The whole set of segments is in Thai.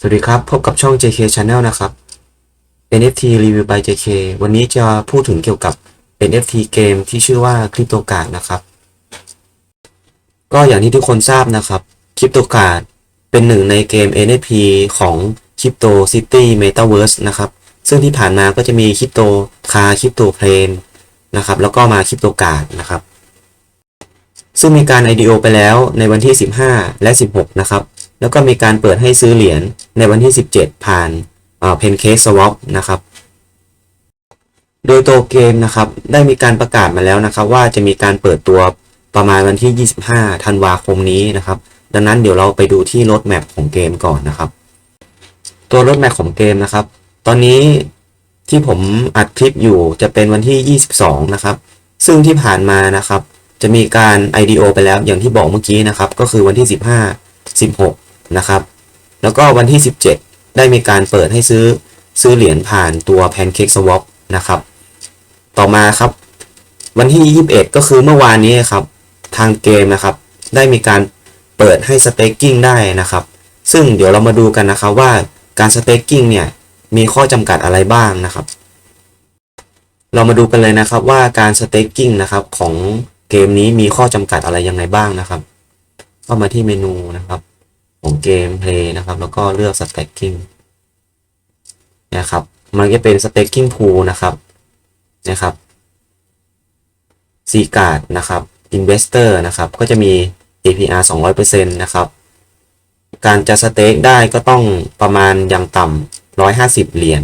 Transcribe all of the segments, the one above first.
สวัสดีครับ พบกับช่อง JK Channel นะครับ NFT Review by JK วันนี้จะพูดถึงเกี่ยวกับ NFT เกมที่ชื่อว่า Crypto Card นะครับ ก็อย่างที่ทุกคนทราบนะครับ Crypto Card เป็นหนึ่งในเกม NFT ของ Crypto City Metaverse นะครับ ซึ่งที่ผ่านมาก็จะมี Crypto Car Crypto Plane นะครับ แล้วก็มา Crypto Card นะครับ ซึ่งมีการ IDO ไปแล้วในวันที่ 15 และ 16 นะครับ แล้วก็มีการเปิดให้ซื้อเหรียญในวันที่ 17 ผ่านเพนเคสสวอปนะครับ โดยตัวเกมนะครับได้มีการประกาศมาแล้วนะครับ ว่าจะมีการเปิดตัวประมาณวันที่ 25 ธันวาคมนี้นะครับ ดังนั้นเดี๋ยวเราไปดูที่รถแมพของเกมก่อนนะครับ ตัวรถแมพของเกมนะครับ ตอนนี้ที่ผมอัดคลิปอยู่จะเป็นวันที่ 22 นะครับ ซึ่งที่ผ่านมานะครับ จะมีการ IDO ไปแล้วอย่างที่บอกเมื่อกี้นะครับ ก็คือวันที่ 15 16 นะครับ แล้วก็วันที่ 17 ได้มีการเปิดให้ซื้อซื้อเหรียญผ่านตัว Pancake Swap นะครับ ต่อมาครับ วันที่ 21 ก็คือเมื่อวานนี้ครับ ทางเกมนะครับ ได้มีการเปิดให้ staking ได้นะครับ ซึ่งเดี๋ยวเรามาดูกันนะครับว่าการ staking เนี่ยมีข้อจำกัดอะไรบ้างนะครับ เรามาดูกันเลยนะครับว่าการ staking นะครับของเกมนี้มีข้อจำกัดอะไรยังไงบ้างนะครับ เข้ามาที่เมนูนะครับ ของเกม Play นะครับ แล้วก็เลือก Staking นะครับ มันจะเป็น Staking Pool นะครับนะครับ C card นะครับ Investor นะครับ ก็จะมี APR 200%นะครับ การจะสเต็กได้ก็ต้องประมาณอย่างต่ำ150 เหรียญ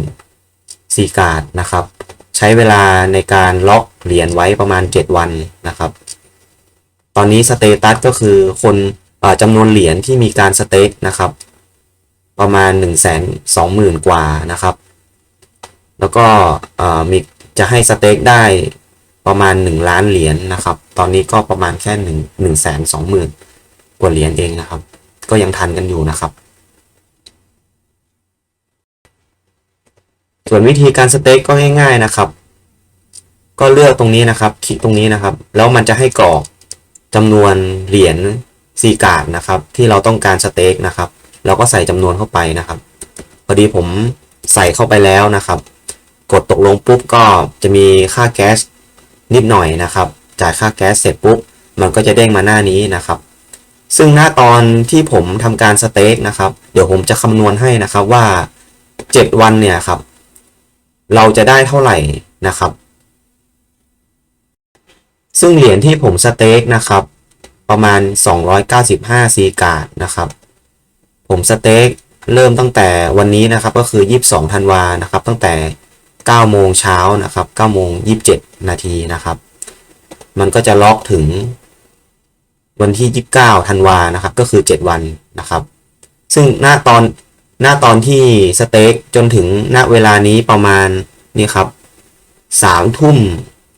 C card นะครับ ใช้เวลาในการล็อกเหรียญไว้ประมาณ 7 วันนะครับ ตอนนี้สเตตัสก็คือคน จำนวนเหรียญที่มีการสเต็กนะครับ ประมาณ 1 2 0 0 0 0 กว่านะครับ แล้วก็มีจะให้สเต็กได้ประมาณ 1 ล้านเหรียญนะครับ ตอนนี้ก็ประมาณแค่1 1 2 0 0 0 0 กว่าเหรียญเองนะครับ ก็ยังทันกันอยู่นะครับ ส่วนวิธีการสเต็กก็ง่ายๆนะครับ ก็เลือกตรงนี้นะครับ คลิกตรงนี้นะครับ แล้วมันจะให้กรอกจำนวนเหรียญ ซีการ์ดนะครับ ที่เราต้องการสเต็กนะครับ เราก็ใส่จำนวนเข้าไปนะครับ พอดีผมใส่เข้าไปแล้วนะครับ กดตกลงปุ๊บก็จะมีค่าแก๊สนิดหน่อยนะครับ จ่ายค่าแก๊สเสร็จปุ๊บ มันก็จะเด้งมาหน้านี้นะครับ ซึ่งหน้าตอนที่ผมทำการสเต็กนะครับ เดี๋ยวผมจะคำนวณให้นะครับว่า 7 วันเนี่ยครับ เราจะได้เท่าไหร่นะครับ ซึ่งเหรียญที่ผมสเต็กนะครับ ประมาณ 295 ซีการ์ดนะครับ ผมสเต็กเริ่มตั้งแต่วันนี้นะครับก็คือ 22ธันวานะครับ ตั้งแต่ 9 โมงเช้านะครับ9โมง27 นาทีนะครับ มันก็จะล็อกถึงวันที่ 29ธันวานะครับ ก็คือ 7 วันนะครับ ซึ่งหน้าตอนหน้าตอนที่สเต็กจนถึงณเวลานี้ประมาณนี่ครับ3ทุ่ม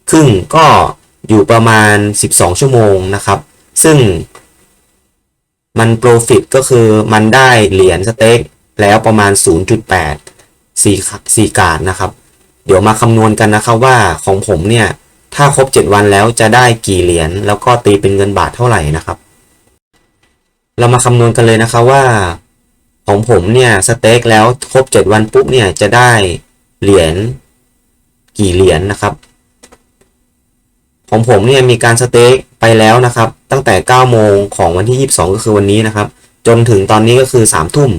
ครึ่งก็อยู่ประมาณ 12 ชั่วโมงนะครับ ซึ่งมันโปรฟิตก็คือมันได้เหรียญสเต็กแล้วประมาณ 0.8สี่สี่การนะครับ เดี๋ยวมาคำนวณกันนะครับว่าของผมเนี่ย ถ้าครบ 7 วันแล้วจะได้กี่เหรียญแล้วก็ตีเป็นเงินบาทเท่าไหร่นะครับ เรามาคำนวณกันเลยนะครับว่า ของผมเนี่ยสเต็กแล้วครบ 7 วันปุ๊บเนี่ยจะได้เหรียญกี่เหรียญนะครับ ของผมเนี่ยมีการสเต็กไปแล้วนะครับ ตั้งแต่ 9 โมงของวันที่ 22 ก็คือวันนี้นะครับ จนถึงตอนนี้ก็คือ 3 ทุ่ม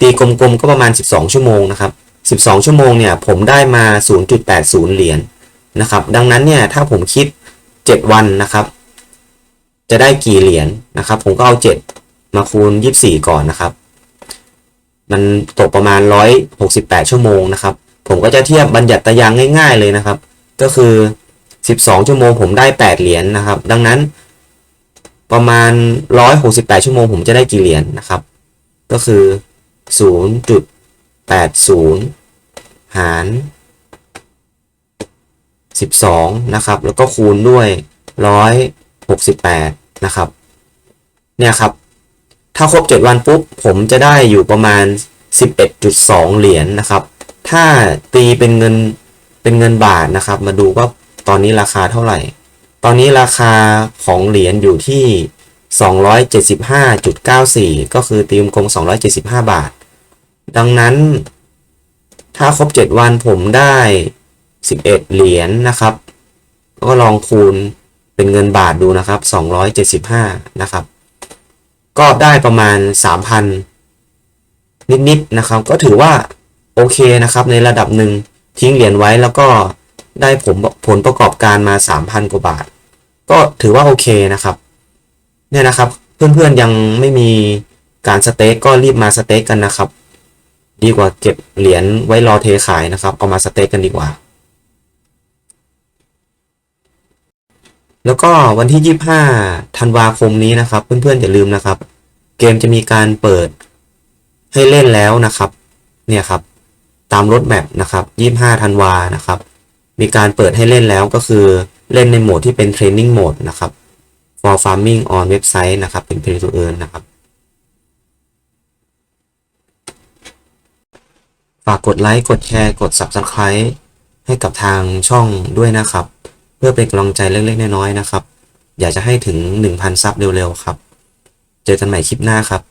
ตีกลมๆ ก็ประมาณ 12 ชั่วโมงนะครับ 12 ชั่วโมงเนี่ยผมได้มา 0.80 เหรียญนะครับ ดังนั้นเนี่ยถ้าผมคิด 7 วันนะครับ จะได้กี่เหรียญนะครับ ผมก็เอา 7 มาคูณ 24 ก่อนนะครับ มันตกประมาณ 168 ชั่วโมงนะครับ ผมก็จะเทียบบัญญัติตารางง่าย ๆ เลยนะครับ ก็คือ 12 ชั่วโมงผมได้ 8 เหรียญนนะครับ ดังนั้น ประมาณ 168 ชั่วโมงผมจะได้กี่เหรียญนนะครับ ก็คือ 0.80 หาร 12 นะครับ แล้วก็คูณด้วย 168 นะครับ เนี่ยครับ ถ้าครบ 7 วันปุ๊บ ผมจะได้อยู่ประมาณ 11.2 เหรียญนนะครับ ถ้าตีเป็นเงินเป็นเงินบาทนะครับ มาดูว่าตอนนี้ราคาเท่าไหร่ ตอนนี้ราคาของเหรียญอยู่ที่ 275.94 ก็คือตีมกลม 275 บาท ดังนั้น ถ้าครบ 7 วันผมได้ 11 เหรียญนะครับ ก็ลองคูณเป็นเงินบาทดูนะครับ 275 นะครับ ก็ได้ประมาณ 3,000 นิดๆนะครับ ก็ถือว่าโอเคนะครับในระดับหนึ่งทิ้งเหรียญไว้แล้วก็ ได้ผลผลประกอบการมา 3,000 กว่าบาท ก็ถือว่าโอเคนะครับ เนี่ยนะครับ เพื่อนๆยังไม่มีการสเต็กก็รีบมาสเต็กกันนะครับ ดีกว่าเก็บเหรียญไว้รอเทขายนะครับ เอามาสเต็กกันดีกว่า แล้วก็วันที่ 25ธันวาคมนี้นะครับ เพื่อนๆอย่าลืมนะครับ เกมจะมีการเปิดให้เล่นแล้วนะครับ เนี่ยครับ ตามรถแมพนะครับ 25ธันวานะครับ มีการเปิดให้เล่นแล้วก็คือเล่นในโหมดที่เป็น Training Mode นะครับ for farming on website นะครับ เป็น pay to earn นะครับ ฝากกดไลค์ กดแชร์ กด Subscribe ให้กับทางช่องด้วยนะครับ เพื่อเป็นกำลังใจเล็กๆ น้อยๆ นะครับ อยากจะให้ถึง 1,000 ซับเร็วๆ ครับ เจอกันใหม่คลิปหน้าครับ